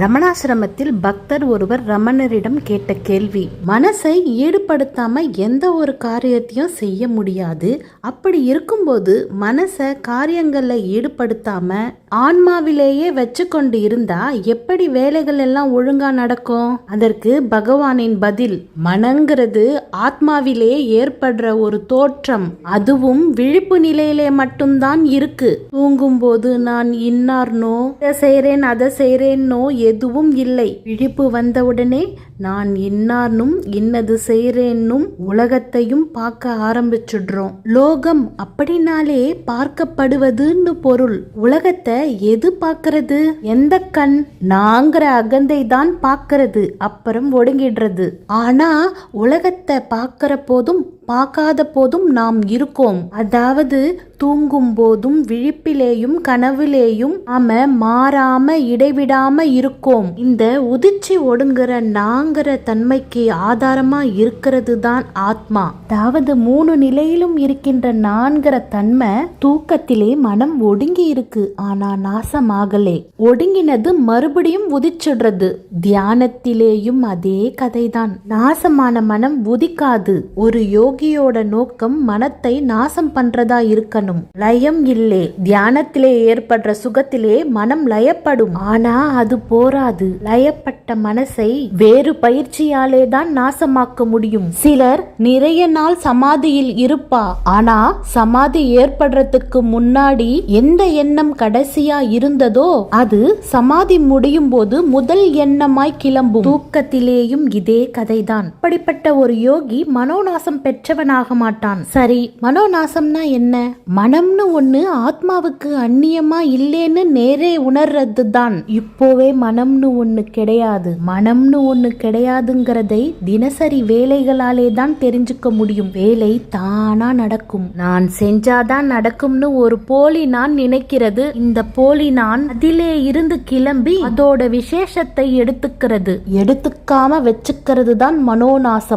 ரமணாசிரமத்தில் பக்தர் ஒருவர் ரமணரிடம் கேட்ட கேள்வி மனசை ஈடுபடுத்தாம எந்த ஒரு காரியத்தையும் செய்ய முடியாது. அப்படி இருக்கும்போது மனசை காரியங்களில் ஈடுபடுத்தாம ஆன்மாவிலேயே வச்சு கொண்டு இருந்தா எப்படி வேலைகள் எல்லாம் ஒழுங்கா நடக்கும்? அதற்கு பகவானின் பதில் மனங்கிறது ஆத்மாவிலே ஏற்படுற ஒரு தோற்றம். அதுவும் விழிப்பு நிலையிலே மட்டும்தான் இருக்கு. தூங்கும்போது நான் இன்னார்னோ? இதை செய்கிறேன் அதை செய்கிறேன்னோ எதுவும் இல்லை. விழிப்பு வந்தவுடனே நான் இன்னார்னும் இன்னது செய்கிறேன்னும் உலகத்தையும் பார்க்க ஆரம்பிச்சிடுறோம். லோகம் அப்படின்னாலே பார்க்கப்படுவதுன்னு பொருள். உலகத்தை எது பார்க்கறது? எந்த கண்? நாங்கிற அகந்தை தான் பார்க்கறது. அப்புறம் ஒடுங்கிடுறது. ஆனா உலகத்தை பார்க்கிற போதும் பார்க்காத போதும் நாம் இருக்கோம். அதாவது தூங்கும் போதும் விழிப்பிலேயும் கனவுலேயும் நாம மாறாம இடைவிடாம இருக்கோம். இந்த உதிர்ச்சி ஒடுங்குற நாங்கிற தன்மைக்கு ஆதாரமா இருக்கிறது தான் ஆத்மா. அதாவது மூணு நிலையிலும் இருக்கின்ற நான்கிற தன்மை தூக்கத்திலே மனம் ஒடுங்கி இருக்கு. ஆனா நாசமாகலே. ஒடுங்கினது மறுபடியும் உதிச்சிடுறது தியானத்திலேயும் அதே கதைதான். நாசமான மனம் உதிக்காது. ஒரு யோகியோட நோக்கம் மனத்தை நாசம் பண்றதா இருக்கணும். லயம் இல்லே. தியானத்திலே ஏற்படுற சுகத்திலே மனம் லயப்படும். ஆனா அது போராது. லயப்பட்ட மனசை வேறு பயிற்சியாலே தான் நாசமாக்க முடியும். சிலர் நிறைய நாள் சமாதியில் இருப்பா. ஆனா சமாதி ஏற்படுறதுக்கு முன்னாடி எந்த எண்ணம் கடைசியா இருந்ததோ அது சமாதி முடியும் போது முதல் எண்ணமாய் கிளம்பும். தூக்கத்திலேயும் இதே கதைதான். அப்படிப்பட்ட ஒரு யோகி மனோநாசம் பெற்றவனாக மாட்டான். சரி மனோநாசம்னா என்ன? மனம்னு ஒண்ணு ஆத்மாவுக்கு அந்நியமா இல்லேன்னு நேரே உணர்றது தான் இப்போவே மனம்னு ஒண்ணு கிடையாது. மனம்னு ஒண்ணு கிடையாதுங்கிறதை தினசரி வேலைகளாலே தான் தெரிஞ்சுக்க முடியும். வேலை தானா நடக்கும். நான் செஞ்சாதான் நடக்கும்னு ஒரு போலி நான் நினைக்கிறது. இந்த போலி நான் அதிலே இருந்து கிளம்பி அதோட விசேஷத்தை எடுத்துக்கிறது. எடுத்துக்காம வச்சுக்கிறது தான் மனோநாசம்.